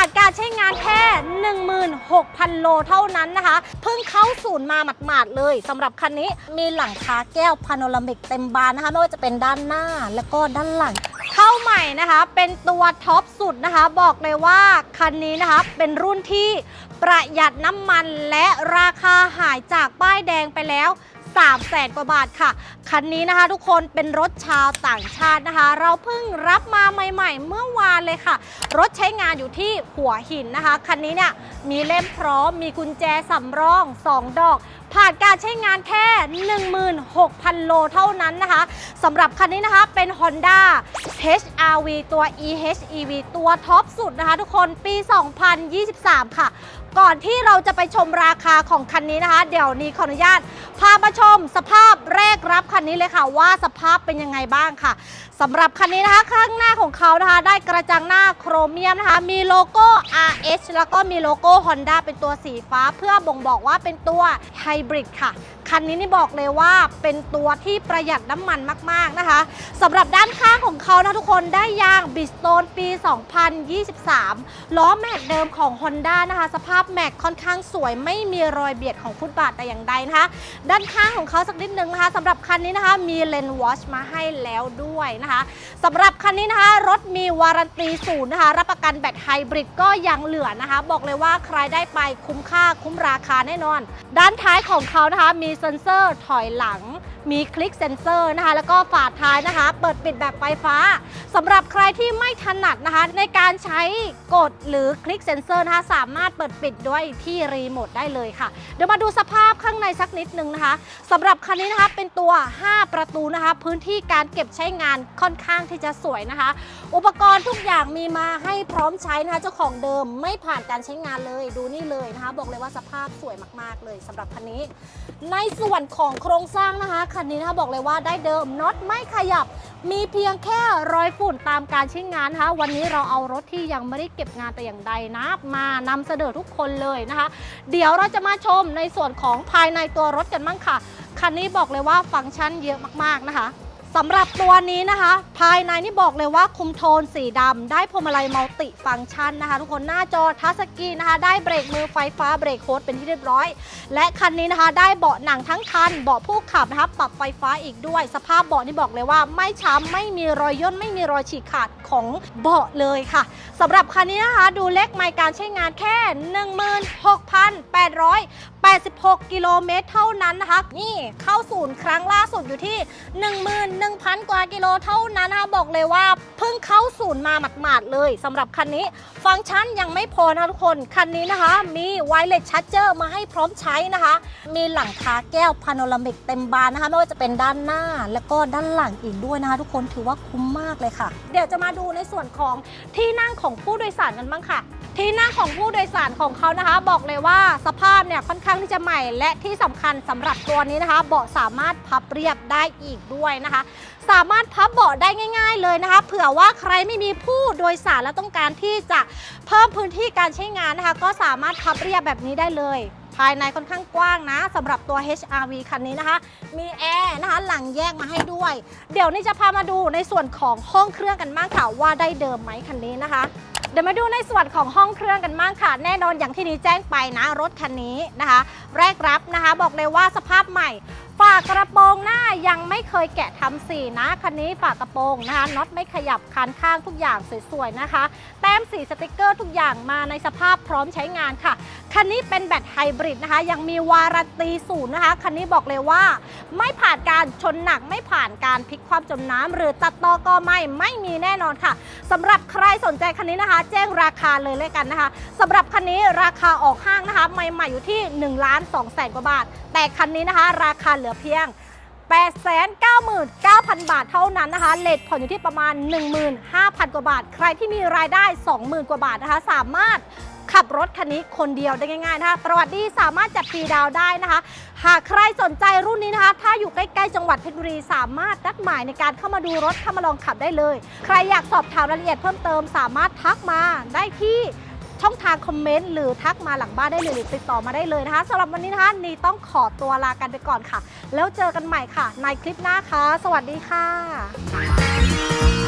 านการใช้งานแค่ 16,000 โลเท่านั้นนะคะ เพิ่งเข้าศูนย์มาหมาดๆเลยสำหรับคันนี้มีหลังคาแก้วพาโนรามิกเต็มบานนะคะไม่ว่าจะเป็นด้านหน้าแล้วก็ด้านหลังเข้าใหม่นะคะ เป็นตัวท็อปสุดนะคะ บอกเลยว่าคันนี้นะคะ เป็นรุ่นที่ประหยัดน้ำมันและราคาหายจากป้ายแดงไปแล้ว 3แสนกว่าบาทค่ะ คันนี้นะคะทุกคนเป็นรถชาวต่างชาตินะคะ เราเพิ่งรับมาใหม่ๆ เมื่อวานเลยค่ะ รถใช้งานอยู่ที่หัวหินนะคะ คันนี้เนี่ยมีเล่มพร้อมมีกุญแจสำรอง 2 ดอก ผ่านการใช้งานแค่ 16,000 โลเท่านั้นนะคะสำหรับคันนี้นะคะเป็น Honda HRV ตัว EHEV ตัวท็อปสุดนะคะทุกคนปี 2023 ค่ะ ก่อนที่เราจะไปชมราคาของคันนี้นะคะ เดี๋ยวนี้ขออนุญาต พามาชมสภาพแรกรับคันนี้เลยค่ะว่าสภาพเป็นยังไงบ้างค่ะสำหรับคันนี้นะคะข้างหน้าของเขานะคะ ได้กระจังหน้าโครเมียมนะคะ มีโลโก้ RH แล้วก็มีโลโก้ Honda เป็นตัวสีฟ้า เพื่อบ่งบอกว่าเป็นตัวไฮบริดค่ะ คันนี้นี่บอกเลยว่าเป็นตัวที่ประหยัดน้ำมันมาก ๆ นะคะสำหรับด้านข้างของเขานะทุกคนได้ยางบิสโตนปี 2023 ล้อแม็กเดิมของ Honda นะคะ สภาพแม็กค่อนข้างสวยไม่มีรอยเบียดของฟุตบาทแต่อย่างใดนะคะ ด้านข้างของเขาสักนิดนึงนะคะสำหรับคันนี้นะคะมีเลนวอชมาให้แล้วด้วยนะคะสำหรับคันนี้นะคะรถมีวารันตีศูนย์นะคะ รับประกันแบตไฮบริดก็ยังเหลือนะคะ บอกเลยว่าใครได้ไปคุ้มค่าคุ้มราคาแน่นอน ด้านท้ายของเขานะคะมีเซ็นเซอร์ถอยหลัง มีคลิกเซ็นเซอร์นะคะ แล้วก็ฝาท้ายนะคะ เปิดปิดแบบไฟฟ้าสำหรับใครที่ไม่ถนัดนะคะ ในการใช้กดหรือคลิกเซ็นเซอร์นะคะสามารถเปิดปิดด้วยที่รีโมทได้เลยค่ะ เดี๋ยวมาดูสภาพข้างในสักนิดนึงนะคะสำหรับคันนี้นะคะเป็นตัว 5 ประตูนะคะ พื้นที่การเก็บใช้งานค่อนข้างที่จะสวยนะคะ อุปกรณ์ทุกอย่างมีมาให้พร้อมใช้นะคะเจ้าของเดิมไม่ผ่านการใช้งานเลยดูนี่เลยนะคะ บอกเลยว่าสภาพสวยมาก ๆ เลยสำหรับคันนี้ ในส่วนของโครงสร้างนะคะคันนี้นะคะบอกเลยว่าได้เดิมน็อตไม่ขยับ มีเพียงแค่รอยฝุ่นตามการใช้งานนะคะ วันนี้เราเอารถที่ยังไม่ได้เก็บงานแต่อย่างใดนะมานำเสนอทุกคนเลยนะคะ เดี๋ยวเราจะมาชมในส่วนของภายในตัวรถกันบ้างค่ะ คันนี้บอกเลยว่าฟังก์ชันเยอะมากๆนะคะ สำหรับตัวนี้นะคะ ภายในนี่บอกเลยว่าคุมโทนสีดำได้พวงมาลัยมัลติฟังก์ชันนะคะ ทุกคนหน้าจอทัชสกรีนนะคะ ได้เบรกมือไฟฟ้าเบรกโฮสเป็นที่เรียบร้อย และคันนี้นะคะ ได้เบาะหนังทั้งคัน เบาะผู้ขับนะคะปรับไฟฟ้าอีกด้วย สภาพเบาะนี่บอกเลยว่า ไม่ช้ำไม่มีรอยย่นไม่มีรอยฉีกขาดของเบาะเลยค่ะสำหรับคันนี้นะคะ ดูเลขไมล์การใช้งานแค่ 86 กิโลเมตรเท่านั้นนะคะ นี่เข้าศูนย์ครั้งล่าสุดอยู่ที่ 11,000 กว่ากิโลเท่านั้นนะคะ บอกเลยว่าเพิ่งเข้าศูนย์มาหมาดๆเลยสำหรับคันนี้ ฟังก์ชันยังไม่พอนะทุกคน คันนี้นะคะ มีไวเลสชาร์จเจอร์มาให้พร้อมใช้นะคะ มีหลังคาแก้วพาโนรามิกเต็มบานนะคะ ไม่ว่าจะเป็นด้านหน้าแล้วก็ด้านหลังอีกด้วยนะคะ ทุกคนถือว่าคุ้มมากเลยค่ะ เดี๋ยวจะมาดูในส่วนของที่นั่งของผู้โดยสารกันบ้างค่ะ ที่นั่งของผู้โดยสารของเขานะคะ บอกเลยว่าสภาพเนี่ยค่อนข้างที่จะใหม่ และที่สำคัญสำหรับตัวนี้นะคะ เบาะสามารถพับเรียบได้อีกด้วยนะคะ สามารถพับเบาะได้ง่าย ๆ เลยนะคะ เผื่อว่าใครไม่มีผู้โดยสารและต้องการที่จะเพิ่มพื้นที่การใช้งานนะคะ ก็สามารถพับเรียบแบบนี้ได้เลยภายในค่อนข้างกว้างนะสำหรับตัว HRV คันนี้นะคะ มีแอร์นะคะหลังแยกมาให้ด้วย เดี๋ยวนี้จะพามาดูในส่วนของห้องเครื่องกันบ้างค่ะว่าได้เดิมไหมคันนี้นะคะ เดี๋ยวมาดูในส่วนของห้องเครื่องกันบ้างค่ะ แน่นอนอย่างที่นี้แจ้งไปนะรถคันนี้นะคะ แรกรับนะคะ บอกเลยว่าสภาพใหม่ ฝากระโปรงหน้ายังไม่เคยแกะทำสีนะคันนี้ฝากระโปรงนะคะน็อตไม่ขยับคันข้างทุกอย่างสวยๆนะคะ แต้มสีสติกเกอร์ทุกอย่างมาในสภาพพร้อมใช้งานค่ะ คันนี้เป็นแบตไฮบริดนะคะ ยังมีวารันตีศูนย์นะคะ คันนี้บอกเลยว่า ไม่ผ่านการชนหนักไม่ผ่านการพลิกความจมน้ำหรือตัดต่อก็ไม่ไม่มีแน่นอนค่ะสำหรับใครสนใจคันนี้นะคะ แจ้งราคาเลยเลยกันนะคะสำหรับคันนี้ราคาออกห้างนะคะใหม่ๆอยู่ที่1ล้าน2แสนกว่าบาท แต่คันนี้นะคะ ราคาเหลือเพียง 899,000 บาทเท่านั้นนะคะ เลทผ่อนอยู่ที่ประมาณ 15,000 กว่าบาท ใครที่มีรายได้ 20,000 กว่าบาทนะคะ สามารถขับรถคันนี้คนเดียวได้ง่ายๆนะคะ ประวัติดีสามารถจัดฟรีดาวได้นะคะ หากใครสนใจรุ่นนี้นะคะ ถ้าอยู่ใกล้ๆจังหวัดเพชรบุรีสามารถนัดหมายในการเข้ามาดูรถเข้ามาลองขับได้เลย ใครอยากสอบถามรายละเอียดเพิ่มเติม สามารถทักมาได้ที่ ช่องทางคอมเมนต์หรือทักมาหลังบ้านได้เลยหรือติดต่อมาได้เลยนะคะสำหรับวันนี้นะคะนีต้องขอตัวลากันไปก่อนค่ะ แล้วเจอกันใหม่ค่ะ ในคลิปหน้าค่ะ สวัสดีค่ะ